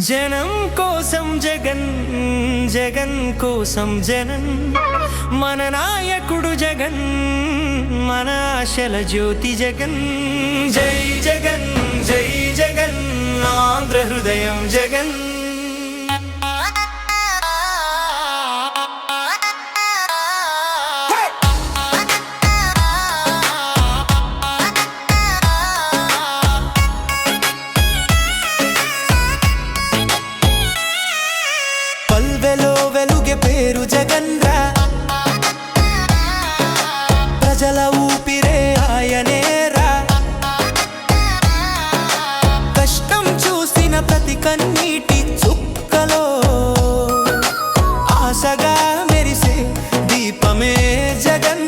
జనం కోసం జగన్ జగన్ కోసం జనం. మన నాయకుడు జగన్ మన ఆశల జ్యోతి జగన్. జై జగన్ జై జగన్ ఆంధ్ర హృదయం జగన్. పేరు జగన్రా ప్రజల ఊపిరే ఆయనేరా. కష్టం చూసిన ప్రతి కన్నీటి చుక్కలో ఆశగా మెరిసే దీపమే జగన్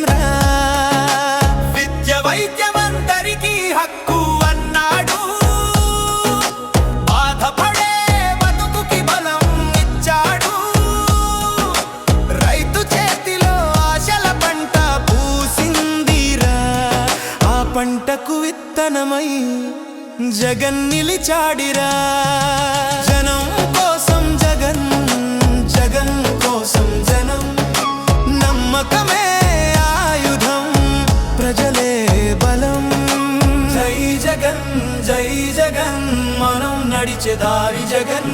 పంటకు జగన్ నిలిచాడిరా. జనం కోసం జగన్ జగన్ కోసం జనం. నమ్మకమే ఆయుధం ప్రజలే బలం. జై జగన్ జై జగన్ మనం నడిచే దారి జగన్.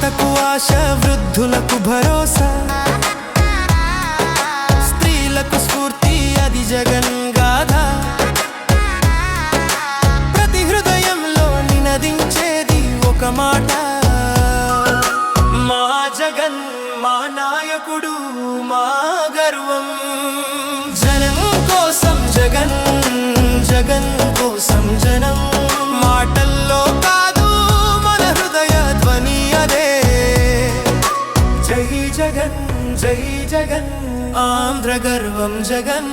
యువతకు ఆశ వృద్ధులకు భరోసా. స్త్రీలకు స్ఫూర్తి అది జగన్ గాథ. ప్రతి హృదయంలో నినదించేది ఒక మాట. మా జగన్ మా నాయకుడు మా గర్వం జై జగన్ జై జగన్ ఆంధ్ర గర్వం జగన్